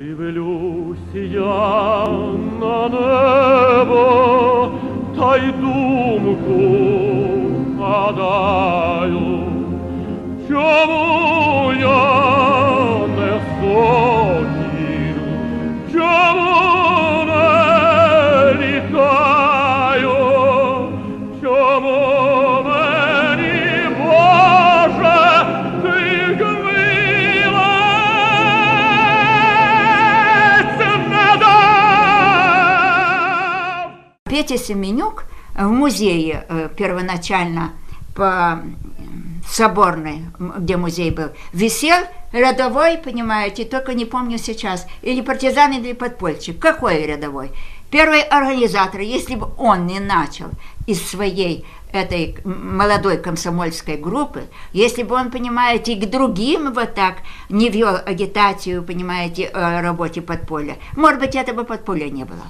Дивлюсь я на небо, та й думку гадаю, чому Петя Семенюк в музее э, первоначально по Соборной, где музей был, висел рядовой, понимаете, только не помню сейчас, или партизан, или подпольщик. Какой рядовой? Первый организатор, если бы он не начал из своей этой молодой комсомольской группы, если бы он, понимаете, и к другим вот так не вел агитацию, понимаете, о работе подполья, может быть, этого подполья не было.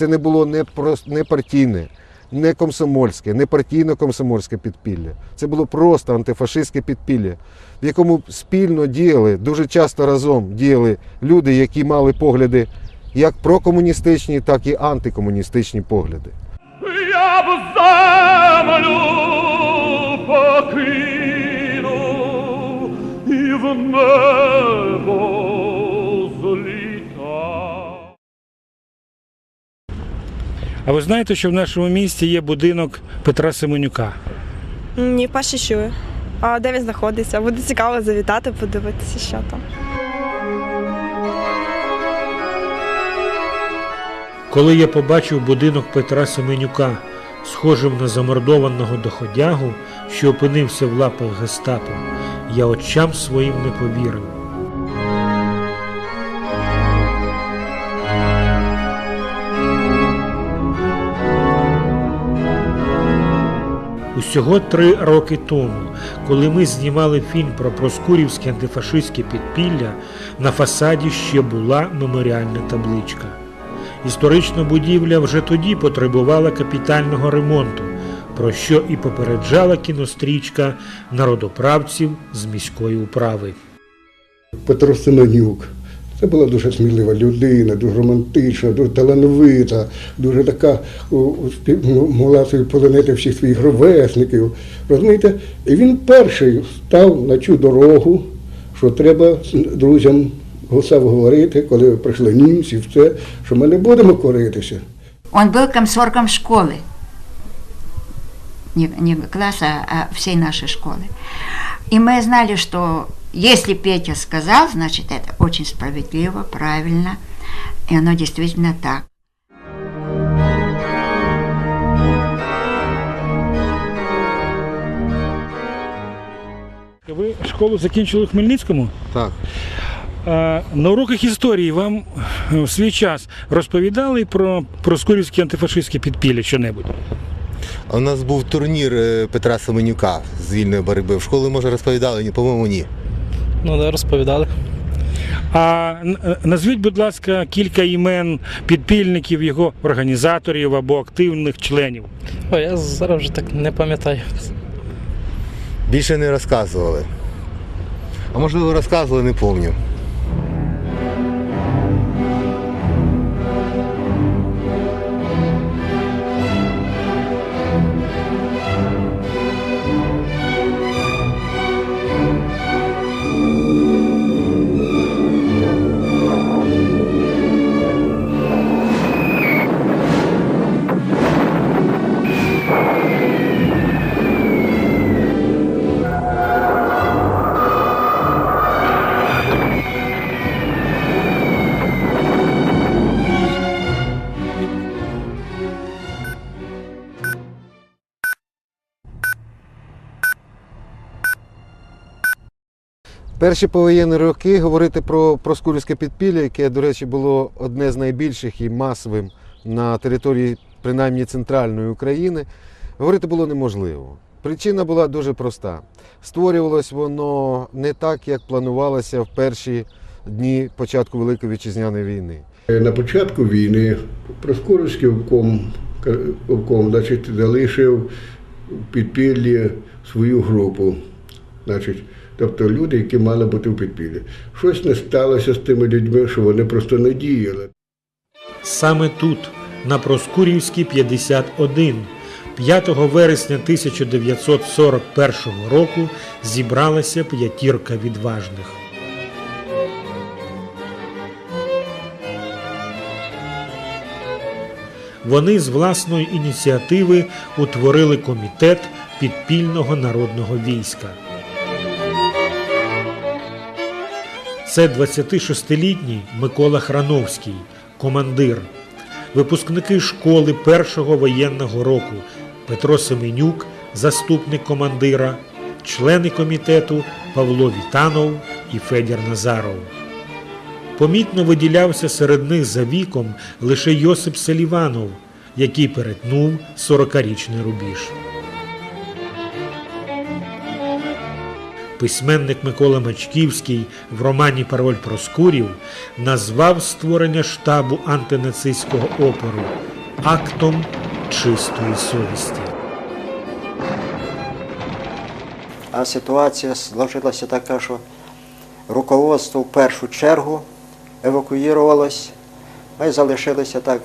Це не було не, не партійне, не комсомольське, не партійно-комсомольське підпілля. Це було просто антифашистське підпілля, в якому спільно діяли, дуже часто разом діяли люди, які мали погляди як прокомуністичні, так і антикомуністичні погляди. Я б землю покинув і в небо А ви знаєте, що в нашому місті є будинок Петра Семенюка? Ні, перше чую. А де він знаходиться? Буде цікаво завітати, подивитися, що там. Коли я побачив будинок Петра Семенюка, схожим на замордованого доходягу, що опинився в лапах гестапо, я очам своїм не повірив. Усього три роки тому, коли ми знімали фільм про проскурівське антифашистське підпілля, на фасаді ще була меморіальна табличка. Історична будівля вже тоді потребувала капітального ремонту, про що і попереджала кінострічка народоправців з міської управи. Петро Семенюк. Це була дуже смілива людина, дуже романтична, дуже талановита, дуже така о, спів- ну, могла собі полонити всіх своїх ровесників. Розумієте? І він перший став на цю дорогу, що треба з друзям гусав говорити, коли прийшли німці, все, що ми не будемо коритися. Он был комсоргом школы. Не, не класса, а всей нашей школы. И мы знали, что если Петя сказал, значит, это очень справедливо, правильно. И оно действительно так. Ви школу закінчили у Хмельницькому? Так. На уроках історії вам е, в свій час розповідали про проскурівське антифашистське підпілля що-небудь? У нас був турнір е, Петра Семенюка з вільної боротьби. В школі, може, розповідали, ні, по-моєму, ні. Ну, да, розповідали. А е, назвіть, будь ласка, кілька імен підпільників, його організаторів або активних членів. О, я зараз вже так не пам'ятаю. Більше не розказували. А можливо, розказували, не пам'ятаю. Перші повоєнні роки говорити про проскурівське підпілля, яке, до речі, було одне з найбільших і масовим на території принаймні центральної України, говорити було неможливо. Причина була дуже проста. Створювалось воно не так, як планувалося в перші дні початку Великої вітчизняної війни. На початку війни Проскуровський обком, обком значить, залишив підпіллі свою групу. Значить, тобто люди, які мали бути в підпіллі. Щось не сталося з тими людьми, що вони просто не діяли. Саме тут, на Проскурівській 51, 5 вересня 1941 року зібралася п'ятірка відважних. Вони з власної ініціативи утворили комітет підпільного народного війська. Це 26-літній Микола Храновський, командир, випускники школи першого воєнного року Петро Семенюк, заступник командира, члени комітету Павло Вітанов і Федір Назаров. Помітно виділявся серед них за віком лише Йосип Селіванов, який перетнув 40-річний рубіж. Письменник Микола Мачківський в романі Пароль Проскурів назвав створення штабу антинацистського опору актом чистої совісті. А ситуація сложилася така, що руководство в першу чергу евакуювалось. Ми залишилися так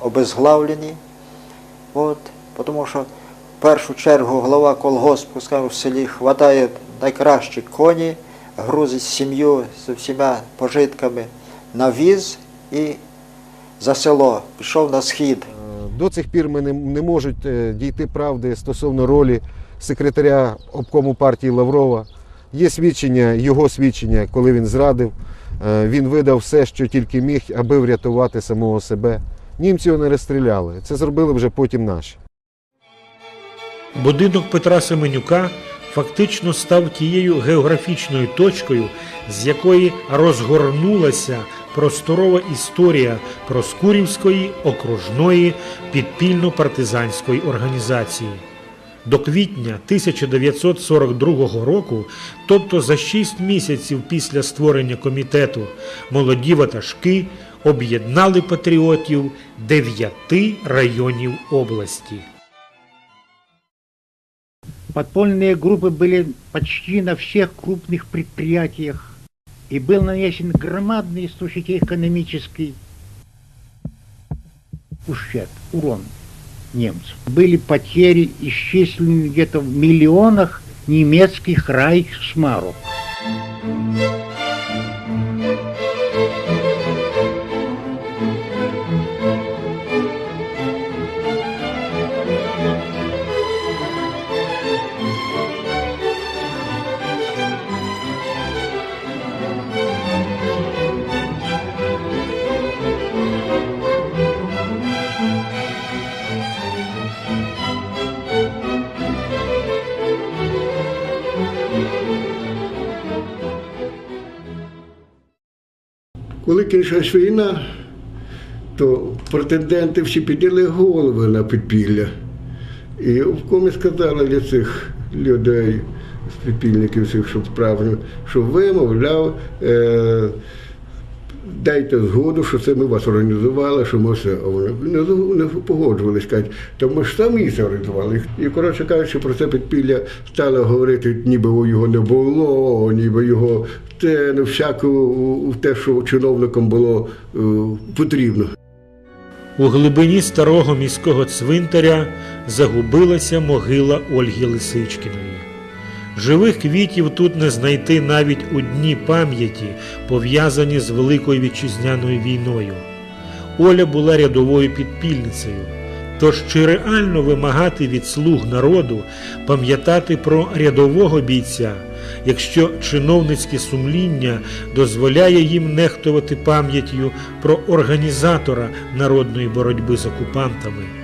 обезглавлені. От, тому що в першу чергу голова колгоспу скажімо, в селі хватає найкращі коні, грузить сім'ю з всіма пожитками на віз і за село пішов на схід. До цих пір ми не, не можуть е, дійти правди стосовно ролі секретаря обкому партії Лаврова. Є свідчення, його свідчення, коли він зрадив. Е, Він видав все, що тільки міг, аби врятувати самого себе. Німці його не розстріляли. Це зробили вже потім наші. Будинок Петра Семенюка фактично став тією географічною точкою, з якої розгорнулася просторова історія Проскурівської окружної підпільно-партизанської організації. До квітня 1942 року, тобто за 6 місяців після створення комітету, молоді ватажки об'єднали патріотів дев'яти районів області. Подпольные группы были почти на всех крупных предприятиях, и был нанесен громадный, слушайте, экономический ущерб, урон немцев. Были потери исчислены где-то в миллионах немецких райхсмарок. Коли війна, то претенденти всі підняли голови на підпілля. І в комі сказали для цих людей, підпільників всіх, що справжньо, що ви, мовляв, е, дайте згоду, що це ми вас організували, що ми все. А вони не, не погоджувались, кажуть, то ми ж самі це організували. І, коротше кажучи, про це підпілля стали говорити, ніби його не було, ніби його те не всяко у- у те, що чиновникам було е, потрібно. У глибині старого міського цвинтаря загубилася могила Ольги Лисичкіної. Живих квітів тут не знайти навіть у дні пам'яті, пов'язані з Великою вітчизняною війною. Оля була рядовою підпільницею. Тож чи реально вимагати від слуг народу пам'ятати про рядового бійця, якщо чиновницьке сумління дозволяє їм нехтувати пам'яттю про організатора народної боротьби з окупантами?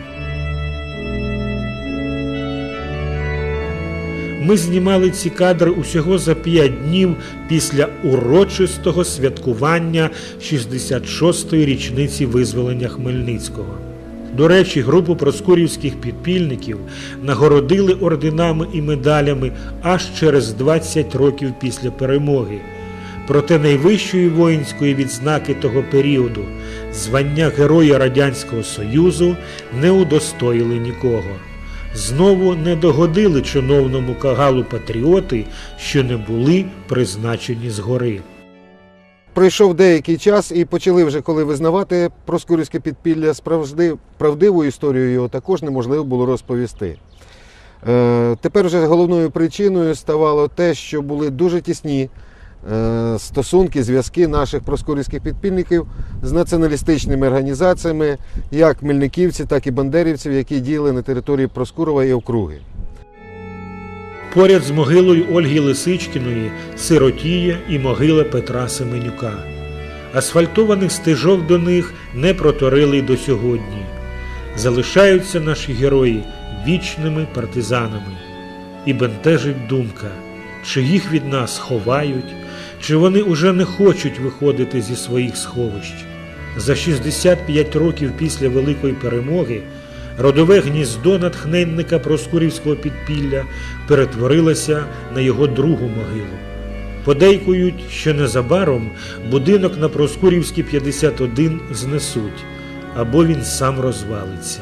Ми знімали ці кадри усього за п'ять днів після урочистого святкування 66-ї річниці визволення Хмельницького. До речі, групу проскурівських підпільників нагородили орденами і медалями аж через 20 років після перемоги. Проте найвищої воїнської відзнаки того періоду звання Героя Радянського Союзу не удостоїли нікого. Знову не догодили чиновному кагалу патріоти, що не були призначені згори. Пройшов деякий час і почали вже коли визнавати проскурівське підпілля справжди, правдиву історію його також неможливо було розповісти. Е, тепер вже головною причиною ставало те, що були дуже тісні стосунки, зв'язки наших проскурівських підпільників з націоналістичними організаціями, як мельниківців, так і бандерівців, які діяли на території Проскурова і округи. Поряд з могилою Ольги Лисичкіної сиротіє і могила Петра Семенюка. Асфальтованих стежок до них не проторили й до сьогодні. Залишаються наші герої вічними партизанами. І бентежить думка, чи їх від нас ховають, чи вони уже не хочуть виходити зі своїх сховищ. За 65 років після Великої перемоги родове гніздо натхненника Проскурівського підпілля перетворилося на його другу могилу. Подейкують, що незабаром будинок на Проскурівській 51 знесуть, або він сам розвалиться.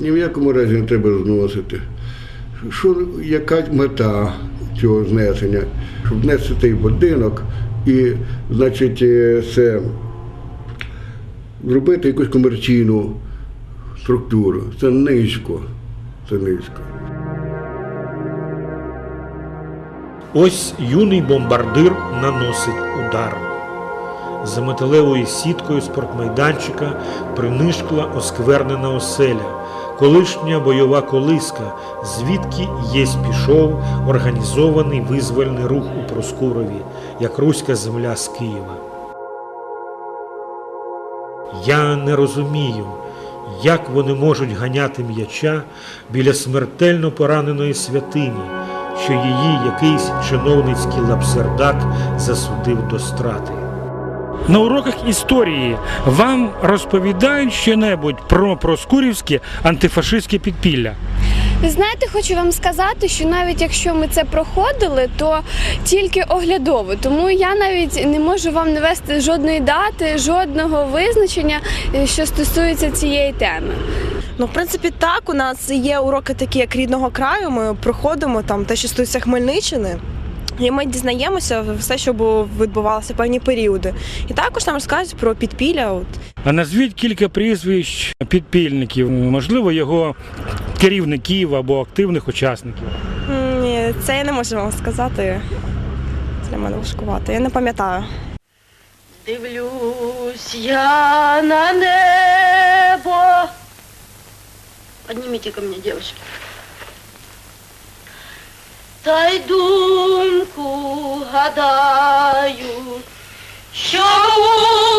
Ні в якому разі не треба зносити. Що, яка мета цього знесення? Щоб внести цей будинок і, значить, е, це зробити якусь комерційну структуру. Це низько. Це низько. Ось юний бомбардир наносить удар. За металевою сіткою спортмайданчика принишкла осквернена оселя, колишня бойова колиска, звідки єсь пішов організований визвольний рух у Проскурові, як руська земля з Києва. Я не розумію, як вони можуть ганяти м'яча біля смертельно пораненої святині, що її якийсь чиновницький лапсердак засудив до страти. На уроках історії вам розповідають щонебудь про проскурівське антифашистське підпілля. Ви знаєте, хочу вам сказати, що навіть якщо ми це проходили, то тільки оглядово. Тому я навіть не можу вам навести жодної дати, жодного визначення, е, що стосується цієї теми. Ну, в принципі, так. У нас є уроки такі, як рідного краю. Ми проходимо там те, що стосується Хмельниччини. І ми дізнаємося все, що відбувалося певні періоди. І також нам розказують про підпілля. От А назвіть кілька прізвищ підпільників, можливо, його керівників або активних учасників. Ні, це я не можу вам сказати. Для мене важкувато. Я не пам'ятаю. Дивлюсь я на небо. Поднимите ко мне, девочки. Та й думку гадаю, чому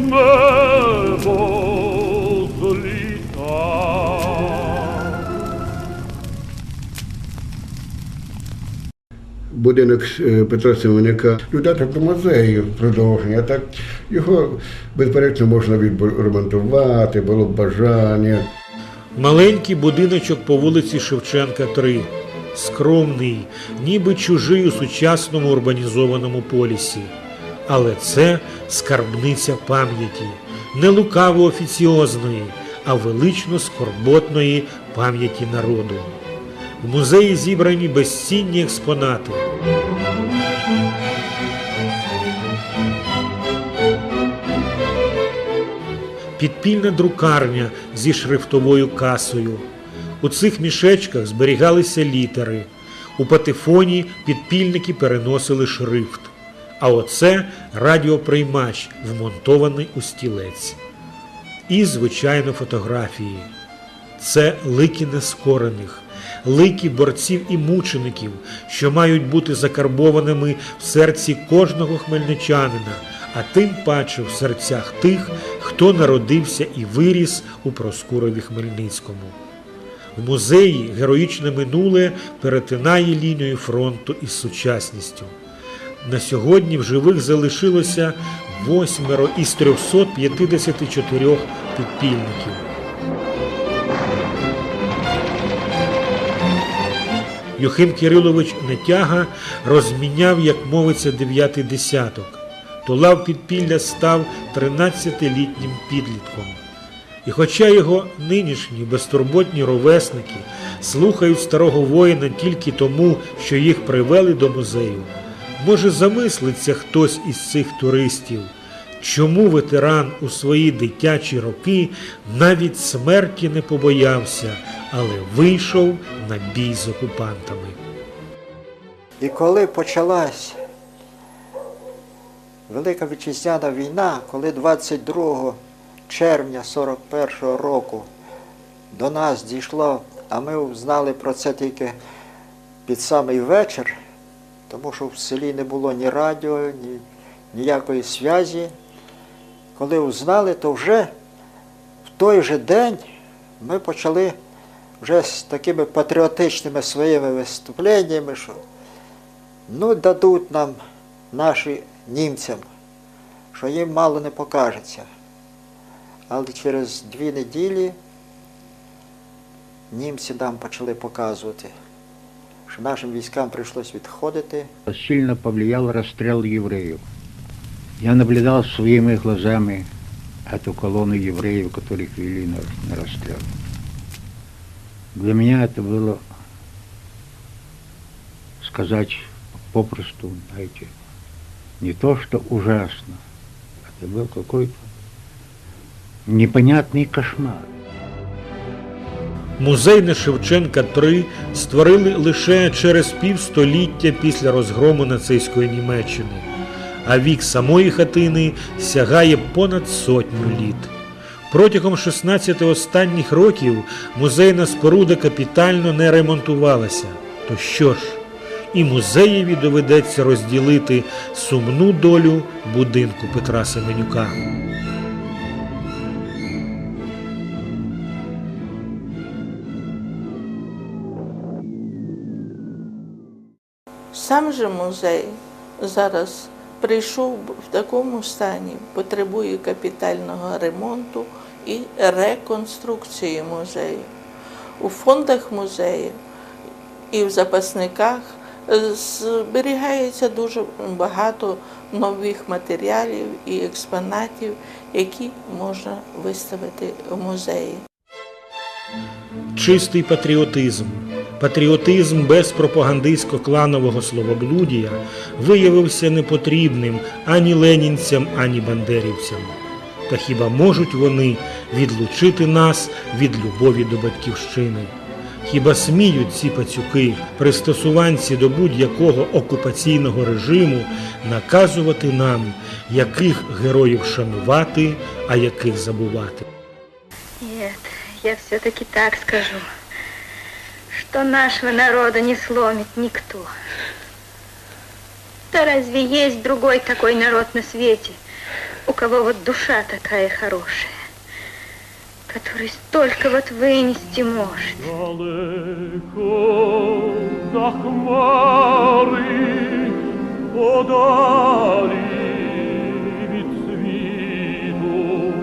небо злітав. Будинок е, Петра Семеняка. Додати до музею продовження. Так його безперечно можна відремонтувати, було б бажання. Маленький будиночок по вулиці Шевченка 3. скромний, ніби чужий у сучасному урбанізованому полісі. Але це скарбниця пам'яті, не лукаво офіціозної, а велично скорботної пам'яті народу. В музеї зібрані безцінні експонати. Підпільна друкарня зі шрифтовою касою. У цих мішечках зберігалися літери. У патефоні підпільники переносили шрифт. А оце радіоприймач, вмонтований у стілець. І, звичайно, фотографії. Це лики нескорених, лики борців і мучеників, що мають бути закарбованими в серці кожного хмельничанина, а тим паче в серцях тих, хто народився і виріс у Проскурові Хмельницькому. В музеї героїчне минуле перетинає лінію фронту із сучасністю. На сьогодні в живих залишилося восьмеро із 354 підпільників. Юхим Кирилович Нетяга розміняв, як мовиться, дев'ятий десяток. То лав підпілля став 13-літнім підлітком. І хоча його нинішні безтурботні ровесники слухають старого воїна тільки тому, що їх привели до музею, може замислиться хтось із цих туристів, чому ветеран у свої дитячі роки навіть смерті не побоявся, але вийшов на бій з окупантами. І коли почалась Велика Вітчизняна війна, коли 22 червня 41-го року до нас дійшло, а ми знали про це тільки під самий вечір, тому що в селі не було ні радіо, ні ніякої зв'язі. Коли узнали, то вже в той же день ми почали вже з такими патріотичними своїми виступленнями, що ну дадуть нам наші німцям, що їм мало не покажеться. Але через дві неділі німці нам почали показувати, що нашим військам прийшлось відходити. Сильно повлиял расстрел евреев. Я наблюдал своими глазами эту колонну евреев, которых вели на, расстрел. Для меня это было сказать попросту, знаете, не то, что ужасно, это был какой-то непонятный кошмар. Музей на Шевченка 3 створили лише через півстоліття після розгрому нацистської Німеччини, а вік самої хатини сягає понад сотню літ. Протягом 16 останніх років музейна споруда капітально не ремонтувалася. То що ж, і музеєві доведеться розділити сумну долю будинку Петра Семенюка. Сам же музей зараз прийшов в такому стані, потребує капітального ремонту і реконструкції музею. У фондах музею і в запасниках зберігається дуже багато нових матеріалів і експонатів, які можна виставити в музеї. Чистий патріотизм, патріотизм без пропагандистсько-кланового словоблудія виявився непотрібним ані ленінцям, ані бандерівцям. Та хіба можуть вони відлучити нас від любові до батьківщини? Хіба сміють ці пацюки, пристосуванці до будь-якого окупаційного режиму, наказувати нам, яких героїв шанувати, а яких забувати? Нет, я все-таки так скажу, что нашего народа не сломит никто. Да разве есть другой такой народ на свете, у кого вот душа такая хорошая, который столько вот вынести может? Далеко за хмари подалі від світу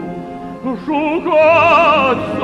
шукать